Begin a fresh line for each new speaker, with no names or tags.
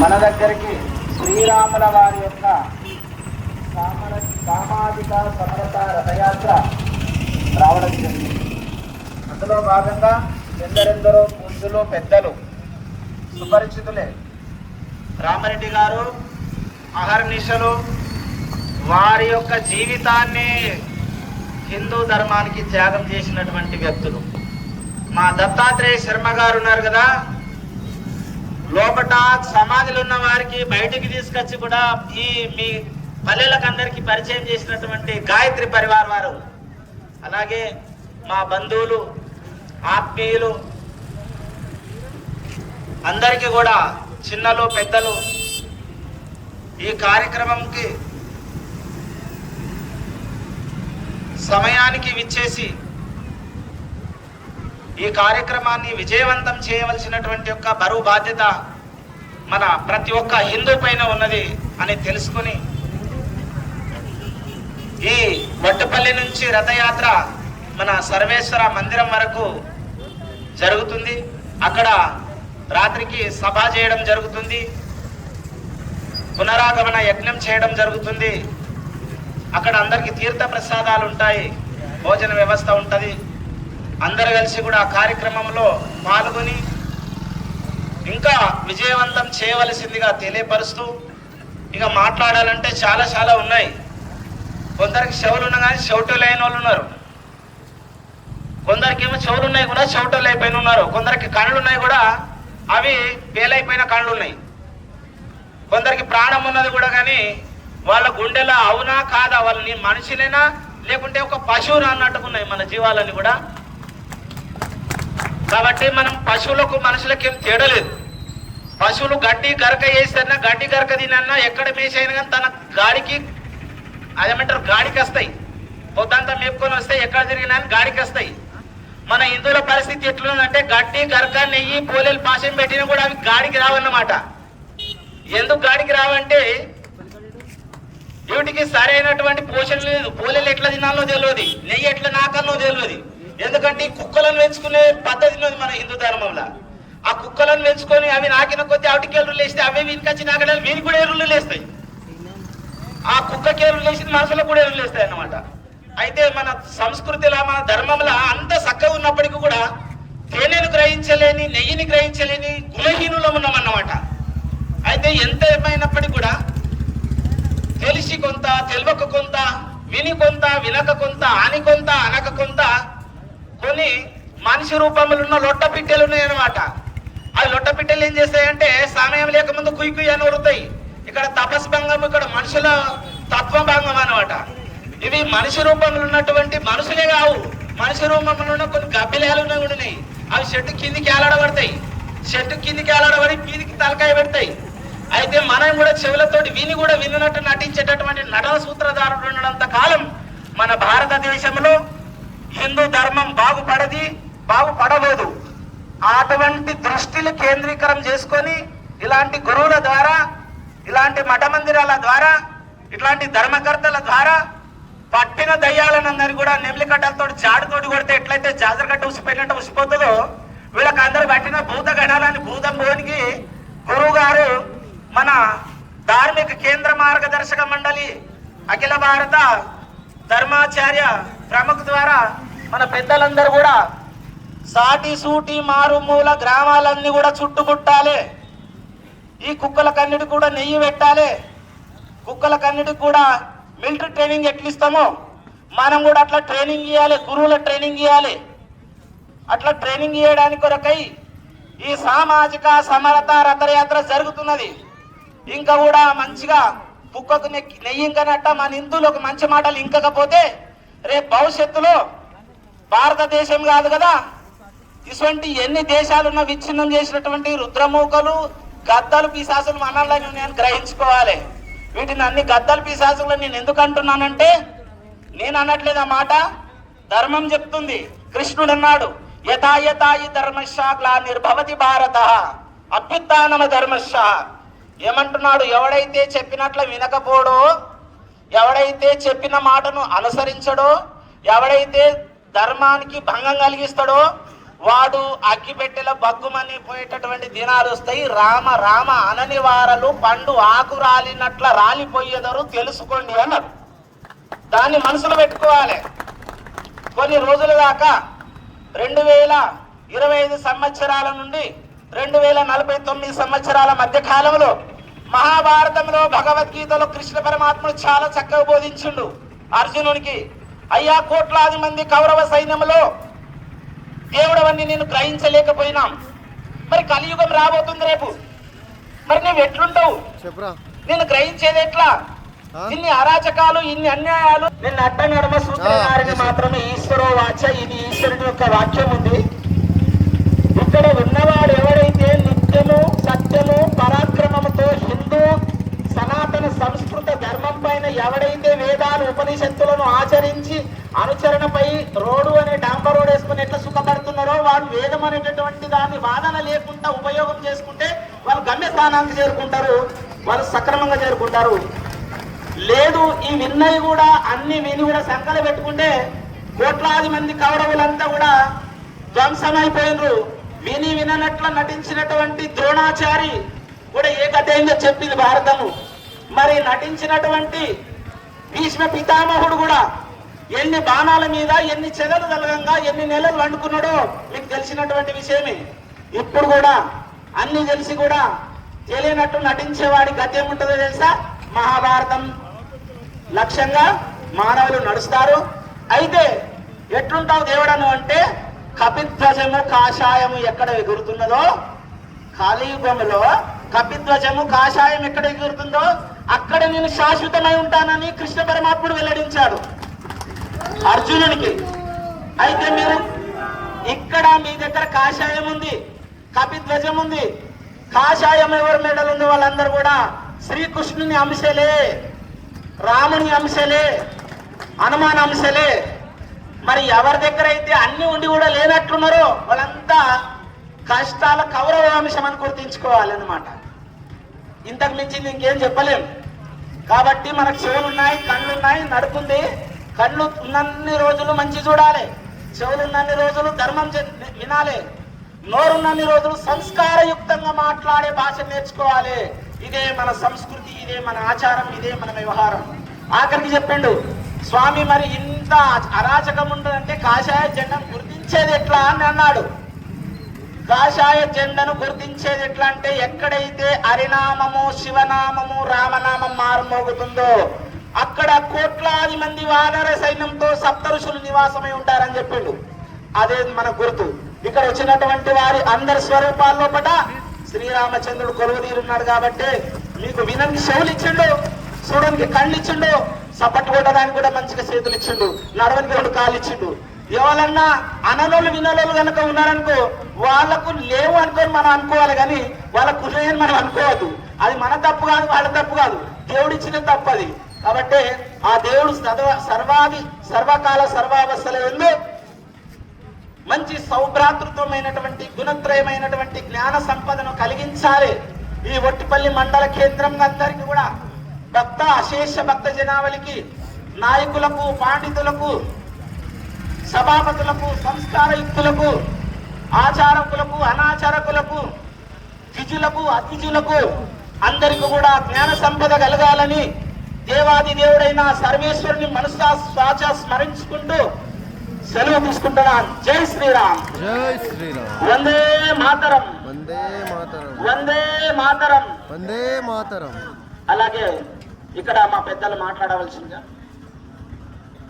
మన దగ్గరికి శ్రీరాముల వారి యొక్క సామర సామాజిక సమరత రథయాత్ర రావడం జరిగింది. అందులో భాగంగా ఎందరెందరో పూజలు పెద్దలు సుపరిచితులే రామరెడ్డి గారు అహర్నిశలు వారి యొక్క జీవితాన్ని హిందూ ధర్మానికి త్యాగం చేసినటువంటి వ్యక్తులు. మా దత్తాత్రేయ శర్మ గారు ఉన్నారు కదా లోపట సమాధులు ఉన్న వారికి బయటికి తీసుకొచ్చి కూడా ఈ మీ పల్లెలకు అందరికీ పరిచయం చేసినటువంటి గాయత్రి పరివార్ వారు. అలాగే మా బంధువులు ఆత్మీయులు అందరికీ కూడా చిన్నలు పెద్దలు ఈ కార్యక్రమంకి సమయానికి విచ్చేసి ఈ కార్యక్రమాన్ని విజయవంతం చేయవలసినటువంటి యొక్క బరువు బాధ్యత మన ప్రతి ఒక్క హిందూ పైన ఉన్నది అని తెలుసుకుని ఈ వడ్డుపల్లి నుంచి రథయాత్ర మన సర్వేశ్వర మందిరం వరకు జరుగుతుంది. అక్కడ రాత్రికి సభ చేయడం జరుగుతుంది. పునరాగమన యజ్ఞం చేయడం జరుగుతుంది. అక్కడ అందరికీ తీర్థ ప్రసాదాలు ఉంటాయి. భోజన వ్యవస్థ ఉంటుంది. అందరు కలిసి కూడా ఆ కార్యక్రమంలో పాల్గొని ఇంకా విజయవంతం చేయవలసిందిగా తెలియపరుస్తూ ఇక మాట్లాడాలంటే చాలా చాలా ఉన్నాయి. కొందరికి చెవులు ఉన్నా కానీ చెవిటోలు అయిన వాళ్ళు ఉన్నారు. కొందరికి ఏమో చెవులు ఉన్నాయి కూడా చెవిటోలు అయిపోయిన ఉన్నారు. కొందరికి కళ్ళు ఉన్నాయి కూడా అవి పేలైపోయిన కళ్ళు ఉన్నాయి. కొందరికి ప్రాణం ఉన్నది కూడా కానీ వాళ్ళ గుండెలో అవునా కాదా? వాళ్ళని మనిషినైనా మనిషినేనా? లేకుంటే ఒక పశువునా అన్నట్టుకున్నాయి మన జీవాలని కూడా. కాబట్టి మనం పశువులకు మనుషులకేం ఏం తేడలేదు పశువులు గడ్డి గరక వేసినా గడ్డి గరక తినన్నా ఎక్కడ మేసైనా కానీ తన గాడికి అదేమంటారు గాడికి వస్తాయి. పొద్దంతా మేపుకొని వస్తే ఎక్కడ తిరిగినా గాడికి వస్తాయి. మన హిందువుల పరిస్థితి ఎట్లుందంటే గడ్డి గరక నెయ్యి పోలేలు పాశం పెట్టినా కూడా అవి గాడికి రావన్నమాట. ఎందుకు గాడికి రావంటే వీటికి సరైనటువంటి పోషణ లేదు. పోలేలు ఎట్లా తినాలో తెలియదు నెయ్యి ఎట్లా నాకన్నో తెలియదు ఎందుకంటే ఈ కుక్కలను పెంచుకునే పద్ధతి ఉన్నది మన హిందూ ధర్మంలో. ఆ కుక్కలను పెంచుకొని అవి నాకిన కొద్ది అవిటికి లేస్తే అవే వీనికి వచ్చి నాకడాలు వీనికి కూడా ఎరువులు లేస్తాయి. ఆ కుక్కకి ఎరువులు లేచింది మనుషులకు కూడా ఎరువులు లేస్తాయి అన్నమాట. అయితే మన సంస్కృతిలో మన ధర్మంలో అంత చక్కగా ఉన్నప్పటికీ కూడా తేనెను గ్రహించలేని నెయ్యిని గ్రహించలేని గుణహీనులం ఉన్నామన్నమాట అయితే ఎంత ఏమైనప్పటికీ కూడా తెలిసి కొంత తెలియక కొంత విని కొంత వినక కొంత అని కొంత అనక కొంత కొన్ని మనిషి రూపంలో ఉన్న లొట్ట పిట్టెలు ఉన్నాయన్నమాట. ఆ లొట్ట పిట్టెలు ఏం చేస్తాయంటే సమయం లేకముందు కుయ్ కుయ్ అని ఉరుతాయి ఇక్కడ తపస్భంగం ఇక్కడ మనుషుల తత్వభంగం అనమాట ఇవి మనిషి రూపంలో ఉన్నటువంటి మనుషులే కావు. మనిషి రూపంలో ఉన్న కొన్ని గబ్బిలాలు ఉన్నాయి అవి చెట్టు కిందికి ఏలాడబడతాయి. చెట్టు కిందికి ఏలాడబడి మీదికి తలకాయ పెడతాయి. అయితే మనం కూడా చెవులతోటి విని కూడా విన్నట్టు నటించేటటువంటి నటన సూత్రధారుడు ఉన్నంత కాలం మన భారతదేశంలో హిందూ ధర్మం బాగుపడది బాగుపడలేదు. అటువంటి దృష్టిని కేంద్రీకరం చేసుకొని ఇలాంటి గురువుల ద్వారా ఇలాంటి మఠ మందిరాల ద్వారా ఇట్లాంటి ధర్మకర్తల ద్వారా పట్టిన దయ్యాలనందరి కూడా నెమిలికట్టలతో జాడుతోటి కొడితే ఎట్లయితే జాజరగట్ట ఉసిపోయినట్టు ఉసిపోతుందో వీళ్ళకి అందరు పట్టిన భూత గణాలని భూతం భువనికి గురువు గారు మన ధార్మిక కేంద్ర మార్గదర్శక మండలి అఖిల భారత ధర్మాచార్య ప్రముఖ ద్వారా మన పెద్దలందరూ కూడా సాటి సూటి మారుమూల గ్రామాలన్నీ కూడా చుట్టుముట్టాలి. ఈ కుక్కలకన్నిటి కూడా నెయ్యి పెట్టాలి. కుక్కలకన్నిటికి కూడా మిలిటరీ ట్రైనింగ్ ఎట్లిస్తామో మనం కూడా అట్లా ట్రైనింగ్ ఇవ్వాలి గురువుల ట్రైనింగ్ ఇవ్వాలి అట్లా ట్రైనింగ్ ఇవ్వడానికి కొరకై ఈ సామాజిక సమరత రథయాత్ర జరుగుతున్నది. ఇంకా కూడా మంచిగా కుక్కకు నెక్కి నెయ్యి ఇంకనట్ట మన హిందువులకు మంచి మాటలు ఇంకకపోతే రేపు భవిష్యత్తులో భారతదేశం కాదు కదా? ఇటువంటి ఎన్ని దేశాలున్న విచ్ఛిన్నం చేసినటువంటి రుద్రమూకలు గద్దలు పిశాసులు మనల్ని నేను గ్రహించుకోవాలి. వీటిని అన్ని గద్దలు పిశాసులు నేను ఎందుకు అంటున్నానంటే నేను అనట్లేదు ఆ మాట. ధర్మం చెప్తుంది. కృష్ణుడు అన్నాడు యథాయథాయి యథాయి నిర్భవతి భారత అభ్యుత్నమ ధర్మశ ఏమంటున్నాడు? ఎవడైతే చెప్పినట్లు వినకపోడో ఎవడైతే చెప్పిన మాటను అనుసరించడో ఎవడైతే ధర్మానికి భంగం కలిగిస్తాడో వాడు అగ్గిపెట్టెల బగ్గుమని పోయేటటువంటి దినాలు వస్తాయి. రామ రామ అనని వారలు పండు ఆకు రాలినట్ల రాలిపోయేదరు తెలుసుకోండి అన్నారు. దాన్ని మనసులో పెట్టుకోవాలి. కొన్ని రోజుల దాకా రెండు వేల ఇరవై ఐదు సంవత్సరాల నుండి రెండు వేల నలభై తొమ్మిది సంవత్సరాల మధ్య కాలంలో మహాభారతంలో భగవద్గీతలో కృష్ణ పరమాత్ముడు చాలా చక్కగా బోధించిండు. అర్జునునికి అయ్యా కోట్లాది మంది కౌరవ సైన్యంలో దేవుడవన్నీ నేను గ్రహించలేకపోయినాం. మరి కలియుగం రాబోతుంది రేపు. మరి నువ్వు ఎట్లుంటావు? నేను గ్రహించేది ఎట్లా? ఇన్ని అరాచకాలు ఇన్ని అన్యాయాలు. నిన్న అడ్డ నడమ సూత్రధారిని మాత్రమే ఈశ్వరో వాచ ఇది ఈశ్వరుని యొక్క వాక్యం ఉంది ఇక్కడ ఉన్నవాడు ఎవరైతే నిత్యము సత్యము పరాక్రమముతో హిందూ సనాతన సంస్కృత ధర్మం పైన ఎవడైతే వేదాలు ఉపనిషత్తులను ఆచరించి అనుచరణపై రోడ్డు అనే డాంబర్ రోడ్ వేసుకుని ఎట్లా సుఖపడుతున్నారో వారు వేదం అనేటటువంటి దాన్ని వాదన లేకుండా ఉపయోగం చేసుకుంటే వాళ్ళు గమ్యస్థానానికి చేరుకుంటారు వాళ్ళు సక్రమంగా చేరుకుంటారు. లేదు ఈ విన్నవి కూడా అన్ని విని కూడా సంకల పెట్టుకుంటే కోట్లాది మంది కౌరవులంతా కూడా ధ్వంసమైపోయినరు. విని విననట్ల నటించినటువంటి ద్రోణాచారి కూడా ఏ కథ అయిందో చెప్పింది భారతము. మరి నటించినటువంటి భీష్మ పితామహుడు కూడా ఎన్ని బాణాల మీద ఎన్ని చెదలు తలగంగా ఎన్ని నెలలు వండుకున్నాడో మీకు తెలిసినటువంటి విషయమే. ఇప్పుడు కూడా అన్ని తెలిసి కూడా తెలియనట్టు నటించేవాడి గతి ఏముంటుందో తెలుసా? మహాభారతం. లక్ష్యంగా మానవులు నడుస్తారు. అయితే ఎట్లుంటావు దేవుడను అంటే కపిధ్వజము కాషాయము ఎక్కడ ఎగురుతున్నదో కలియుగములో కపిధ్వజము కాషాయం ఎక్కడ ఎగురుతుందో అక్కడ నేను శాశ్వతమై ఉంటానని కృష్ణ పరమాత్ముడు వెల్లడించాడు. అర్జునునికి. అయితే మీరు ఇక్కడ మీ దగ్గర కాషాయం ఉంది కపిధ్వజం ఉంది. కాషాయం ఎవరు మెడలు ఉంది వాళ్ళందరూ కూడా శ్రీకృష్ణుని అంశలే రాముని అంశలే హనుమాన్ అంశలే. మరి ఎవరి దగ్గర అయితే అన్ని ఉండి కూడా లేనట్లున్నారో వాళ్ళంతా కష్టాల కౌరవ అంశం అని గుర్తించుకోవాలన్నమాట. ఇంతకు మించింది ఇంకేం చెప్పలేం. కాబట్టి మనకు చెవులు ఉన్నాయి నడుపుంది. కళ్ళు ఉన్నన్ని రోజులు మంచి చూడాలి. చెవులున్నన్ని రోజులు ధర్మం వినాలి. నోరున్నన్ని రోజులు సంస్కారయుక్తంగా మాట్లాడే భాష నేర్చుకోవాలి. ఇదే మన సంస్కృతి ఇదే మన ఆచారం ఇదే మన వ్యవహారం. ఆఖరికి చెప్పిండు స్వామి మరి ఇంత అరాచకం ఉండదంటే కాషాయ జెండం గుర్తించేది ఎట్లా? అని అన్నాడు. కాషాయ జెండను గుర్తించేది ఎట్లా అంటే ఎక్కడైతే హరినామము శివనామము రామనామం మారుమోగుతుందో అక్కడ కోట్లాది మంది వానర సైన్యంతో సప్తరుషులు నివాసమై ఉంటారని చెప్పిండు. అదే మన గుర్తు. ఇక్కడ వచ్చినటువంటి వారి అందరి స్వరూపాల్లో పట శ్రీరామచంద్రుడు కొలువుదీరున్నాడు కాబట్టి మీకు విననికి చెవులు ఇచ్చిండు చూడడానికి కళ్ళు ఇచ్చిండు సపట్టు కొట్టడానికి కూడా మంచిగా చేతులు ఇచ్చిండు నడవనికి రెండు కాళ్ళు ఇచ్చిండు. ఎవరన్నా అనలోళ్ళు వినలోళ్ళు కనుక ఉన్నారనుకో వాళ్ళకు లేవు అనుకొని మనం అనుకోవాలి కానీ వాళ్ళకు ఉన్నాయని మనం అనుకోవద్దు. అది మన తప్పు కాదు వాళ్ళ తప్పు కాదు. దేవుడు ఇచ్చిన తప్పు అది. కాబట్టి ఆ దేవుడు సర్వాది సర్వకాల సర్వావస్థల ఎందు మంచి సౌభ్రాతృత్వమైనటువంటి గుణత్రయమైనటువంటి జ్ఞాన సంపదను కలిగించాలి. ఈ ఒట్టిపల్లి మండల కేంద్రం అందరికీ కూడా భక్త అశేష భక్త జనావళికి నాయకులకు పాండితులకు సభాపతులకు సంస్కారయుక్తులకు ఆచారకులకు అనాచారకులకు ద్విజులకు అతిథులకు అందరికి కూడా జ్ఞాన సంపద కలగాలని దేవాది దేవుడైన సర్వేశ్వరుని మనసా స్వాచ స్మరించుకుంటూ సెలవు తీసుకుంటున్నాను జై శ్రీరామ్.
జై శ్రీరామ్.
వందే మాతరం.
వందే మాతరం.
వందే మాతరం.
వందే మాతరం.
అలాగే ఇక్కడ మా పెద్దలు మాట్లాడవలసిందిగా